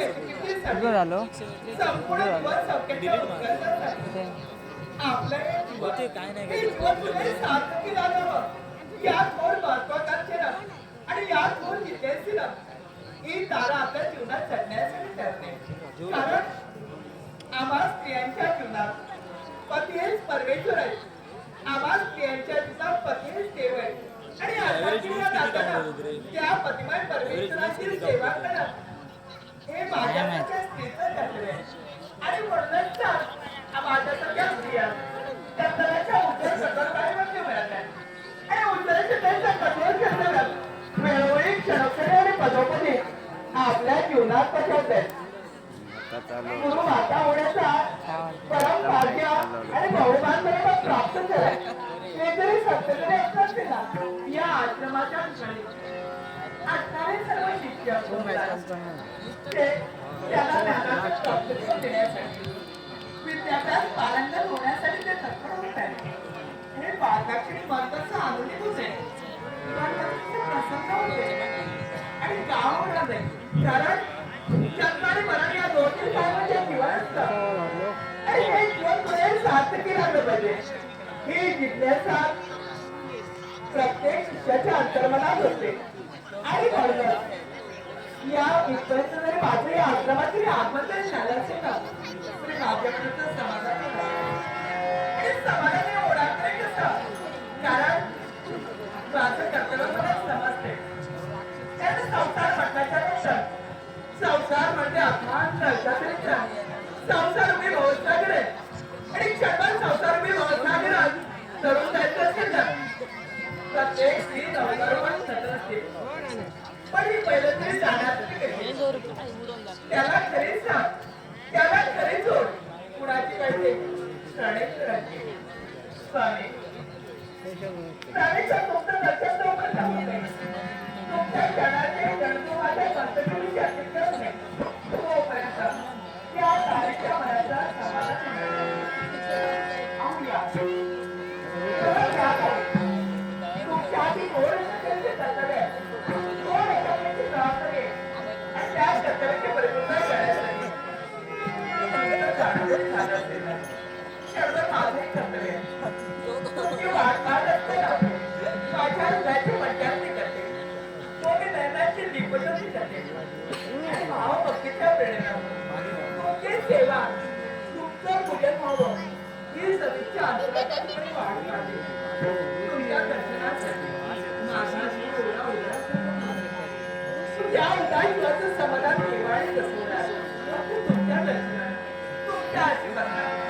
हेतुकीसाठी झालो? संपूर्ण दिवस यात मोर महत्वाकांक्षी आणि यात मोर जितेशी ही तारा आपल्या जीवनात चढण्यासाठी ठरते. कारण आम्हा स्त्रियांच्या जीवनात पती हेच परमेश्वर आहे. आम्हा स्त्रियांच्या जीवनात पती हेच देव आहे. आणि जीवनात जाताना त्या पतिमय परमेश्वराची सेवा करणं हे माझ्यासारख्या गुरु माता होण्याचा परम भाग्य आणि बहुमान मला प्राप्त झालाय या आश्रमाच्या ठिकाणी असणारे सर्व शिष्य ते त्याला देण्यासाठी पारंगत होण्यासाठी ते तत्पर होत आहे हे बालकाक्षी महत्वाचं आधुनिकच आहे प्रसन्न होते आणि का होणार नाही कारण प्राप्त केला पाहिजे ही जिज्ञासा प्रत्येक शिष्याच्या अंतर्मनात असते आणि म्हणूनच या इथपर्यंत जरी माझं या आश्रमात जरी आत्महत्या झालं असेल ना तरी माझ्याकडे समाधान धरून जायचं असेल प्रत्येक स्त्री नवसारोपण सतत असते पण ही पहिलं तरी जाण्यासाठी त्याला खरी सांग त्याला खरी जोड कुणाची पाहिजे प्राणेश्वराची स्वामी प्राणेश्वर तुमचं दर्शन लवकर सांगू नये तुमच्या क्षणाचे गणतुमाच्या संततीची अपेक्षा असणे समाधान केव्हाही कसं तुमच्या दर्शनात, तुमच्या आशीर्वादात.